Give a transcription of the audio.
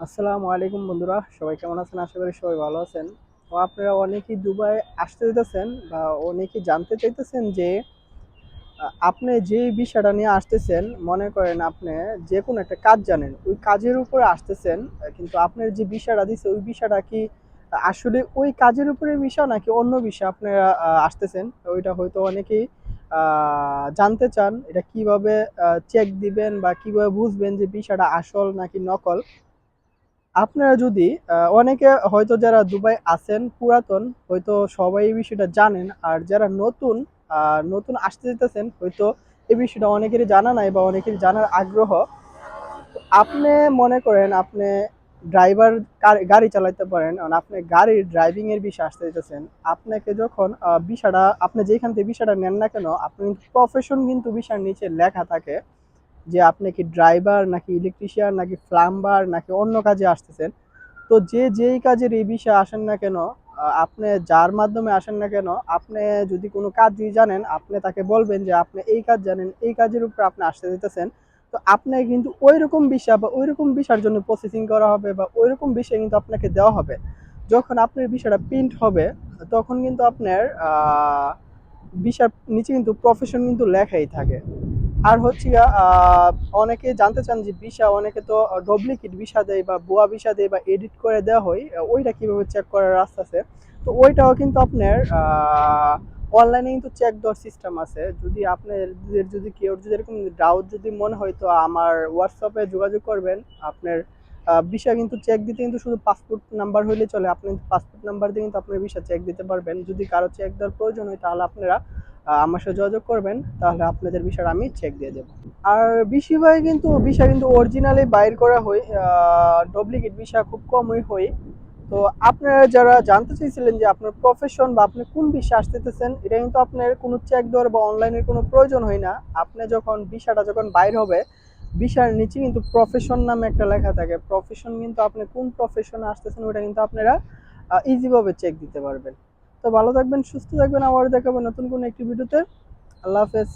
আসসালামু আলাইকুম বন্ধুরা, সবাই কেমন আছেন? আশা করি সবাই ভালো আছেন। তো আপনারা অনেকেই দুবাই আসতে চাইতেছেন বা অনেকেই জানতে চাইতেছেন যে, আপনি যে বিষয়টা নিয়ে আসতেছেন, মনে করেন আপনি যে কোনো একটা কাজ জানেন, ওই কাজের উপরে আসতেছেন, কিন্তু আপনার যে বিষয়টা দিচ্ছে ওই বিষয়টা কি আসলে ওই কাজের উপরে বিষয় নাকি অন্য বিষয় আপনারা আসতেছেন? ওইটা হয়তো অনেকেই জানতে চান। এটা কীভাবে চেক দিবেন বা কীভাবে বুঝবেন যে বিষয়টা আসল নাকি নকল? আপনারা যদি অনেকে হয়তো যারা দুবাই আছেন, পুরাতন, হয়তো সবাই এই বিষয়টা জানেন। আর যারা নতুন নতুন আসতে যেতেছেন হয়তো এই বিষয়টা অনেকেরই জানা নাই বা অনেকেরই জানার আগ্রহ। আপনি মনে করেন আপনি ড্রাইভার গাড়ি চালাতে পারেন আপনি গাড়ির ড্রাইভিং এর বিষয়ে আসতে যেতেছেন আপনাকে যখন বিষয়টা, আপনি যেখান থেকে বিষয়টা নেন না কেন আপনি প্রফেশন কিন্তু বিষয়ের নিচে লেখা থাকে। যে আপনি কি ড্রাইভার নাকি ইলেকট্রিশিয়ান নাকি প্লাম্বার নাকি অন্য কাজে আসতেছেন? তো যে যেই কাজের এই বিষয়ে আসেন না কেন আপনি যার মাধ্যমে আসেন না কেন, আপনি যদি কোনো কাজ জানেন, আপনি তাকে বলবেন যে আপনি এই কাজ জানেন, এই কাজের উপর আপনি আসতে দিতেছেন, তো আপনি কিন্তু ওই রকম বিষয় বা ওই রকম বিষয়ের জন্য প্রসেসিং করা হবে বা ওই রকম বিষয় কিন্তু আপনাকে দেওয়া হবে। যখন আপনার বিষয়টা প্রিন্ট হবে, তখন কিন্তু আপনার বিষয়ের নিচে কিন্তু প্রফেশন কিন্তু লেখাই থাকে। আর হচ্ছে অনেকে জানতে চান যে ভিসা, অনেকে তো ডুপ্লিকেট ভিসা দেয় বা ভুয়া ভিসা দেয় বা এডিট করে দেওয়া হয়, ওইটা কীভাবে চেক করার রাস্তা আছে? তো ওইটাও কিন্তু আপনার অনলাইনে কিন্তু চেক দেওয়ার সিস্টেম আছে। যদি আপনাদের যদি কেউ, যদি এরকম ডাউট যদি মনে হয়, তো আমার হোয়াটসঅ্যাপে যোগাযোগ করবেন। আপনার ভিসা কিন্তু চেক দিতে কিন্তু শুধু পাসপোর্ট নাম্বার হইলে চলে। আপনি পাসপোর্ট নাম্বার দিয়ে কিন্তু আপনার ভিসা চেক দিতে পারবেন। যদি কারও চেক দেওয়ার প্রয়োজন হয়, তাহলে আপনারা আমার সাথে যোগাযোগ করবেন, তাহলে আপনাদের বিষয়টা আমি চেক দিয়ে দেবো। আর বেশিরভাগ কিন্তু, বিষয় কিন্তু অরিজিনালি বাইর করা হয় ডুপ্লিকেট বিষয় খুব কমই হয় তো আপনারা যারা জানতে চাইছিলেন যে আপনার প্রফেশন বা আপনি কোন বিষয়ে আসতেছেন এটা কিন্তু আপনার কোনো চেক দেওয়ার বা অনলাইনের কোনো প্রয়োজন হয় না। আপনি যখন বিষয়টা যখন বাইর হবে, বিষয়ের নিচে কিন্তু প্রফেশন নামে একটা লেখা থাকে। প্রফেশন কিন্তু আপনি কোন প্রফেশনে আসতেছেন, ওটা কিন্তু আপনারা ইজিভাবে চেক দিতে পারবেন। তো ভালো থাকবেন সুস্থ থাকবেন আবার দেখাবেন নতুন কোনো একটি ভিডিওতে। আল্লাহ হাফেজ।